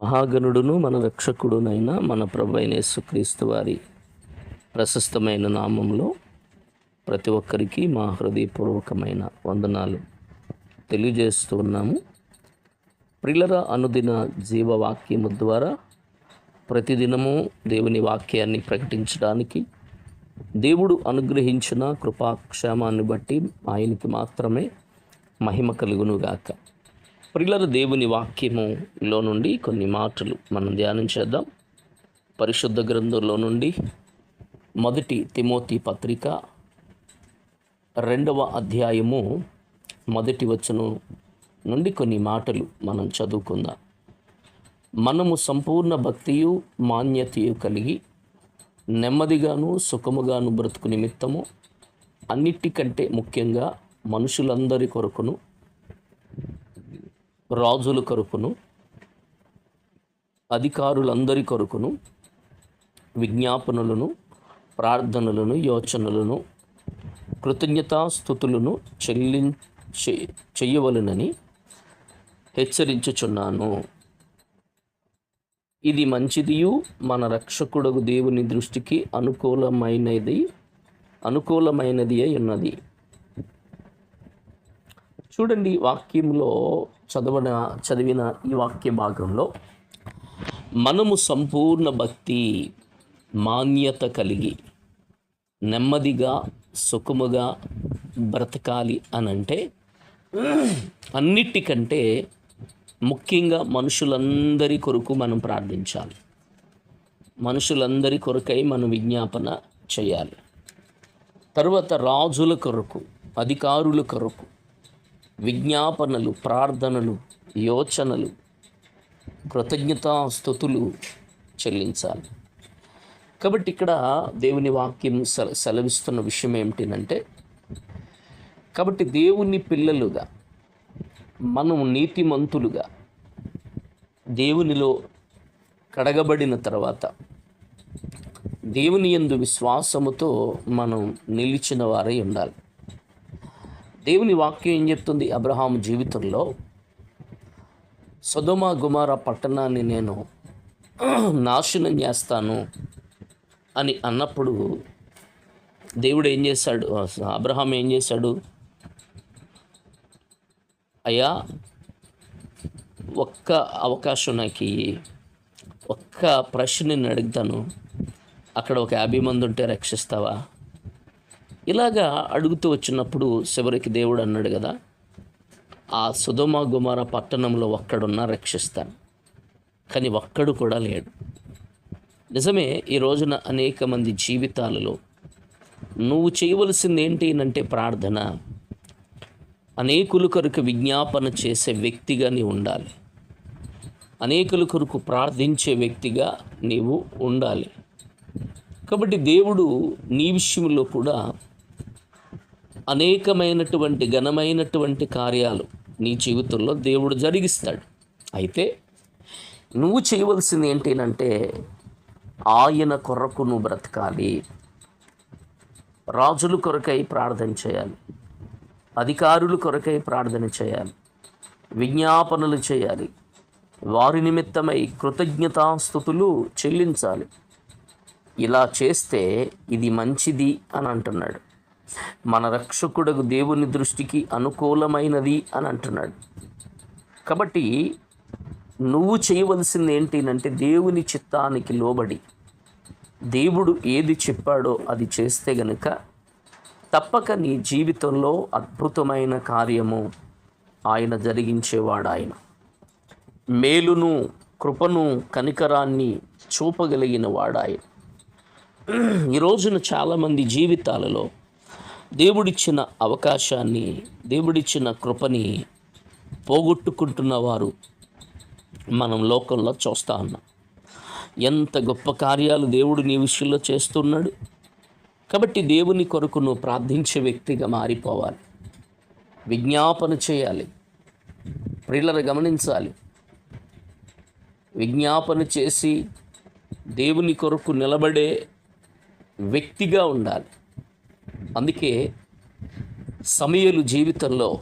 మహాగణుడును మన రక్షకుడునైన మన ప్రభు అయిన యేసుక్రీస్తు వారి ప్రశస్తమైన నామంలో ప్రతి ఒక్కరికి మా హృదయపూర్వకమైన వందనాలు తెలియజేస్తూ ఉన్నాము. ప్రిలర అనుదిన జీవవాక్యము ద్వారా ప్రతిదినము దేవుని వాక్యాన్ని ప్రకటించడానికి దేవుడు అనుగ్రహించిన కృపాక్షేమాన్ని బట్టి ఆయనకి మాత్రమే మహిమ కలుగునుగాక. ప్రిల్లర దేవుని వాక్యములో నుండి కొన్ని మాటలు మనం ధ్యానం చేద్దాం. పరిశుద్ధ గ్రంథంలో నుండి మొదటి తిమోతి పత్రిక రెండవ అధ్యాయము మొదటి వచనం నుండి కొన్ని మాటలు మనం చదువుకుందాం. మనము సంపూర్ణ భక్తియు మాన్యతయు కలిగి నెమ్మదిగాను సుఖముగాను బ్రతుకు నిమిత్తము. అన్నిటికంటే ముఖ్యంగా మనుషులందరి కొరకును రాజుల కొరకును అధికారులందరి కొరకును విజ్ఞాపనలను ప్రార్థనలను యోచనలను కృతజ్ఞతాస్థుతులను చెల్లించే చెయ్యవలనని హెచ్చరించుచున్నాను. ఇది మంచిదియు మన రక్షకుడగు దేవుని దృష్టికి అనుకూలమైనది అనుకూలమైనది అయి ఉన్నది. చూడండి వాక్యంలో చదవన చదివిన ఈ వాక్య భాగంలో మనము సంపూర్ణ భక్తి మాన్యత కలిగి నెమ్మదిగా సుఖముగా బ్రతకాలి అనంటే అన్నిటికంటే ముఖ్యంగా మనుషులందరి కొరకు మనం ప్రార్థించాలి. మనుషులందరి కొరకై మనం విజ్ఞాపన చేయాలి. తర్వాత రాజుల కొరకు అధికారుల కొరకు విజ్ఞాపనలు ప్రార్థనలు యోచనలు కృతజ్ఞతాస్థుతులు చెల్లించాలి. కాబట్టి ఇక్కడ దేవుని వాక్యం సెల సెలవిస్తున్న విషయం ఏమిటినంటే కాబట్టి దేవుని పిల్లలుగా మనం నీతిమంతులుగా దేవునిలో కడగబడిన తర్వాత దేవుని యందు విశ్వాసముతో మనం నిలిచిన వారై ఉండాలి. దేవుని వాక్యం ఏం చెప్తుంది? అబ్రహాం జీవితంలో సొదమ గుమార పట్టణాన్ని నేను నాశనం చేస్తాను అని అన్నప్పుడు దేవుడు ఏం చేశాడు? అబ్రహాం ఏం చేశాడు? అయ్యా ఒక్క అవకాశం నాకు ఒక్క ప్రశ్న నేను అడుగుతాను. అక్కడ ఒక యాభై మంది ఉంటే రక్షిస్తావా? ఇలాగా అడుగుతూ వచ్చినప్పుడు చివరికి దేవుడు అన్నాడు కదా ఆ సుధమ గుమార పట్టణంలో ఒక్కడున్నా రక్షిస్తాను. కానీ ఒక్కడు కూడా లేడు. నిజమే ఈ రోజున అనేక మంది జీవితాలలో నువ్వు చేయవలసింది ఏంటి అంటే ప్రార్థన అనేకుల కొరకు విజ్ఞాపన చేసే వ్యక్తిగా నీవు ఉండాలి. అనేకుల కొరకు ప్రార్థించే వ్యక్తిగా నీవు ఉండాలి. కాబట్టి దేవుడు నీ విషయంలో కూడా అనేకమైనటువంటి ఘనమైనటువంటి కార్యాలు నీ జీవితంలో దేవుడు జరిగిస్తాడు. అయితే నువ్వు చేయవలసింది ఏంటంటే ఆయన కొరకు నువ్వు బ్రతకాలి. రాజుల కొరకై ప్రార్థన చేయాలి. అధికారుల కొరకై ప్రార్థన చేయాలి. విజ్ఞాపనలు చేయాలి. వారి నిమిత్తమై కృతజ్ఞతాస్థుతులు చెల్లించాలి. ఇలా చేస్తే ఇది మంచిది అని అంటున్నాడు. మన రక్షకుడకు దేవుని దృష్టికి అనుకూలమైనది అని అంటున్నాడు. కాబట్టి నువ్వు చేయవలసింది ఏంటినంటే దేవుని చిత్తానికి లోబడి దేవుడు ఏది చెప్పాడో అది చేస్తే గనుక తప్పక నీ జీవితంలో అద్భుతమైన కార్యము ఆయన జరిగించేవాడు ఆయన మేలును కృపను కనికరాన్ని చూపగలిగిన వాడాయన. ఈ రోజున చాలామంది జీవితాలలో దేవుడిచ్చిన అవకాశాన్ని దేవుడిచ్చిన కృపని పోగొట్టుకుంటున్న వారు మనం లోకంలో చూస్తా ఉన్నాం. ఎంత గొప్ప కార్యాలు దేవుడు నీ విషయంలో చేస్తున్నాడు. కాబట్టి దేవుని కొరకు నువ్వు ప్రార్థించే వ్యక్తిగా మారిపోవాలి. విజ్ఞాపన చేయాలి. ప్రియులను గమనించాలి. విజ్ఞాపన చేసి దేవుని కొరకు నిలబడే వ్యక్తిగా ఉండాలి. అందుకే సమయలు జీవితంలో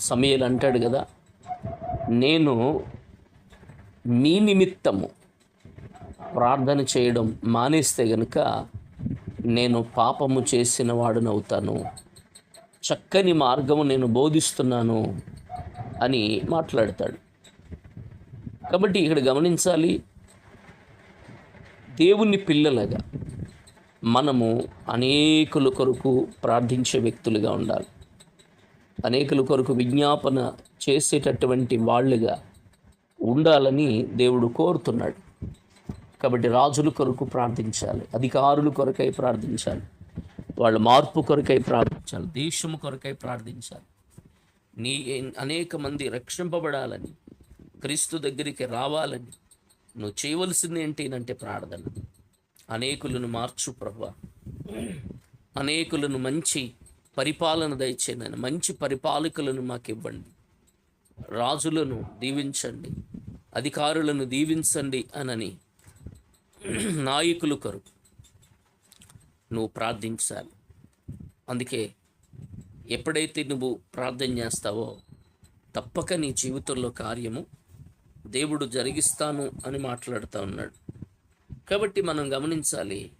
సమయలు అంటాడు కదా నేను మీ నిమిత్తము ప్రార్థన చేయడం మానేస్తే గనుక నేను పాపము చేసిన వాడునవుతాను. చక్కని మార్గము నేను బోధిస్తున్నాను అని మాట్లాడతాడు. కాబట్టి ఇక్కడ గమనించాలి దేవుని పిల్లలగా మనము అనేకుల కొరకు ప్రార్థించే వ్యక్తులుగా ఉండాలి. అనేకుల కొరకు విజ్ఞాపన చేసేటటువంటి వాళ్ళుగా ఉండాలని దేవుడు కోరుతున్నాడు. కాబట్టి రాజుల కొరకు ప్రార్థించాలి అధికారుల కొరకై ప్రార్థించాలి వాళ్ళ మార్పు కొరకై ప్రార్థించాలి దేశము కొరకై ప్రార్థించాలి. నీ అనేక మంది రక్షింపబడాలని క్రీస్తు దగ్గరికి రావాలని నువ్వు చేయవలసింది ఏంటి అంటే ప్రార్థన. అనేకులను మార్చు ప్రభు. అనేకులను మంచి పరిపాలన దయచేయండి మంచి పరిపాలకులను మాకు ఇవ్వండి. రాజులను దీవించండి అధికారులను దీవించండి అనని నాయకులు కరు. నువ్వు ప్రార్థించాలి అందుకే ఎప్పుడైతే నువ్వు ప్రార్థన చేస్తావో తప్పక నీ జీవితంలో కార్యము దేవుడు జరిగిస్తాను అని మాట్లాడుతూ ఉన్నాడు. కాబట్టి మనం గమనించాలి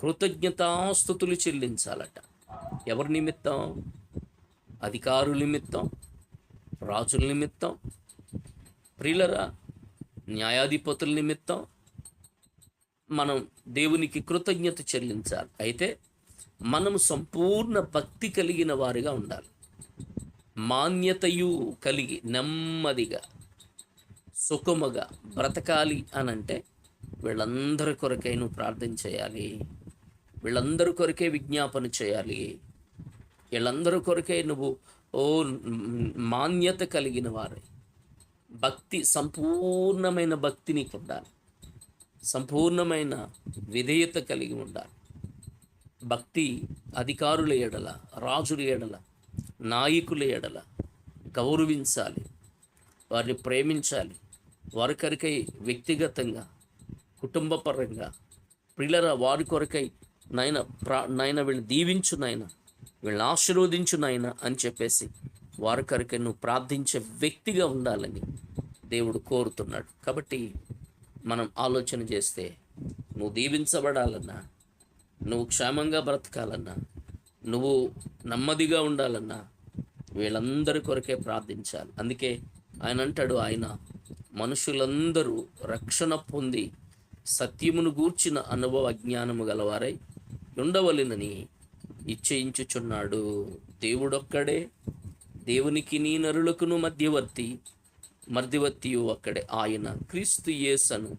కృతజ్ఞతాస్థుతులు చెల్లించాలట. ఎవరి నిమిత్తం? అధికారుల నిమిత్తం? రాజుల నిమిత్తం? ప్రియులరా? న్యాయాధిపతుల నిమిత్తం? మనం దేవునికి కృతజ్ఞత చెల్లించాలి. అయితే మనం సంపూర్ణ భక్తి కలిగిన వారిగా ఉండాలి. మాన్యతయు కలిగి నెమ్మదిగా సుఖముగా బ్రతకాలి అనంటే వీళ్ళందరి కొరకై నువ్వు ప్రార్థన చేయాలి. వీళ్ళందరి కొరకే విజ్ఞాపన చేయాలి. వీళ్ళందరి కొరకే నువ్వు ఓ మాన్యత కలిగిన వారై. భక్తి సంపూర్ణమైన భక్తి నీకు ఉండాలి సంపూర్ణమైన విధేయత కలిగి ఉండాలి. భక్తి అధికారుల ఎడల రాజుల ఎడల నాయకుల ఎడల గౌరవించాలి. వారిని ప్రేమించాలి. వారికరికై వ్యక్తిగతంగా కుటుంబపరంగా పిల్లల వారి కొరకై నాయన ప్రా నాయన వీళ్ళు దీవించు నాయన వీళ్ళని ఆశీర్వదించు నాయన అని చెప్పేసి వారి కొరకై నువ్వు ప్రార్థించే వ్యక్తిగా ఉండాలని దేవుడు కోరుతున్నాడు. కాబట్టి మనం ఆలోచన చేస్తే నువ్వు దీవించబడాలన్నా నువ్వు క్షేమంగా బ్రతకాలన్నా నువ్వు నెమ్మదిగా ఉండాలన్నా వీళ్ళందరి కొరకే ప్రార్థించాలి. అందుకే ఆయన అంటాడు ఆయన మనుషులందరూ రక్షణ పొంది సత్యమును గూర్చిన అనుభవ జ్ఞానము గలవారై ఉండవలెనని ఇచ్చయించుచున్నాడు దేవుడొక్కడే దేవునికి నీ నరులకును మధ్యవర్తి మధ్యవర్తియు అక్కడే ఆయన క్రీస్తు యేసను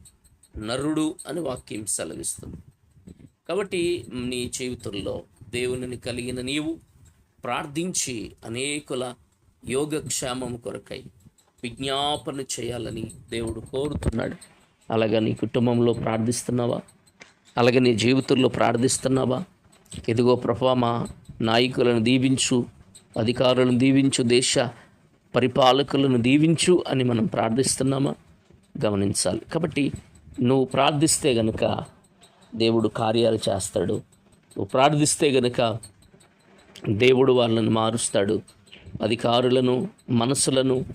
నరుడు అని వాక్యం సెలవిస్తుంది. కాబట్టి నీ జీవితంలో దేవునిని కలిగిన నీవు ప్రార్థించి అనేకుల యోగక్షేమం కొరకై విజ్ఞాపన చేయాలని దేవుడు కోరుతున్నాడు. అలాగే నీ కుటుంబంలో ప్రార్థిస్తున్నావా? అలాగే నీ జీవితంలో ప్రార్థిస్తున్నావా? ఇదిగో ప్రభా మా నాయకులను దీవించు అధికారులను దీవించు దేశ పరిపాలకులను దీవించు అని మనం ప్రార్థిస్తున్నామా? గమనించాలి. కాబట్టి నువ్వు ప్రార్థిస్తే గనుక దేవుడు కార్యాలు చేస్తాడు. నువ్వు ప్రార్థిస్తే గనుక దేవుడు వాళ్ళను మారుస్తాడు. అధికారులను మనసులను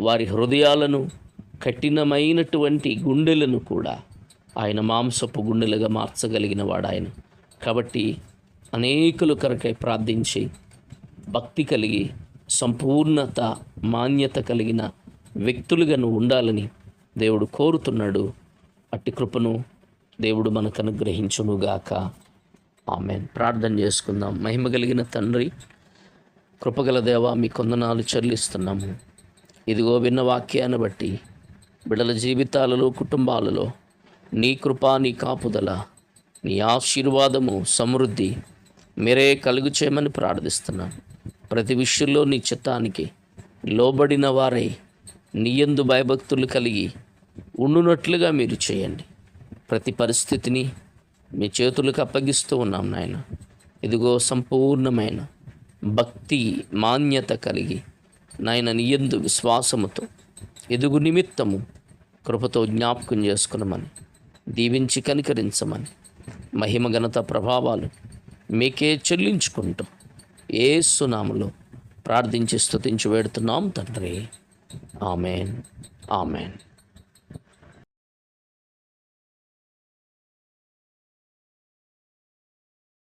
వారి హృదయాలను కఠినమైనటువంటి గుండెలను కూడా ఆయన మాంసపు గుండెలుగా మార్చగలిగిన వాడు ఆయన. కాబట్టి అనేకులు కరకై ప్రార్థించి భక్తి కలిగి సంపూర్ణత మాన్యత కలిగిన వ్యక్తులుగా నువ్వు ఉండాలని దేవుడు కోరుతున్నాడు. అట్టి కృపను దేవుడు మనకు అనుగ్రహించునుగాక. ఆమె ప్రార్థన చేసుకుందాం. మహిమ కలిగిన తండ్రి కృపగల దేవ మీ కొందనాలు చెల్లిస్తున్నాము. ఇదిగో విన్న వాక్యాన్ని బట్టి బిడల జీవితాలలో కుటుంబాలలో నీ కృప నీ కాపుదల నీ ఆశీర్వాదము సమృద్ధి మీరే కలుగు చేయమని ప్రార్థిస్తున్నాను ప్రతి విషయంలో నీ చిత్తానికి లోబడిన వారై నీయందు భయభక్తులు కలిగి ఉండునట్లుగా మీరు చేయండి. ప్రతి పరిస్థితిని మీ చేతులకు అప్పగిస్తూ ఉన్నాం నాయన. ఇదిగో సంపూర్ణమైన భక్తి మాన్యత కలిగి నాయన నీయందు విశ్వాసముతో ఎదుగు నిమిత్తము కృపతో జ్ఞాపకం చేసుకునమని దీవించి కనికరించమని మహిమ ఘనత ప్రభావాలు మీకే చెల్లించుకుంటూ ఏ ప్రార్థించి స్థుతించి వేడుతున్నాం తండ్రి. ఆమెన్. ఆమెన్.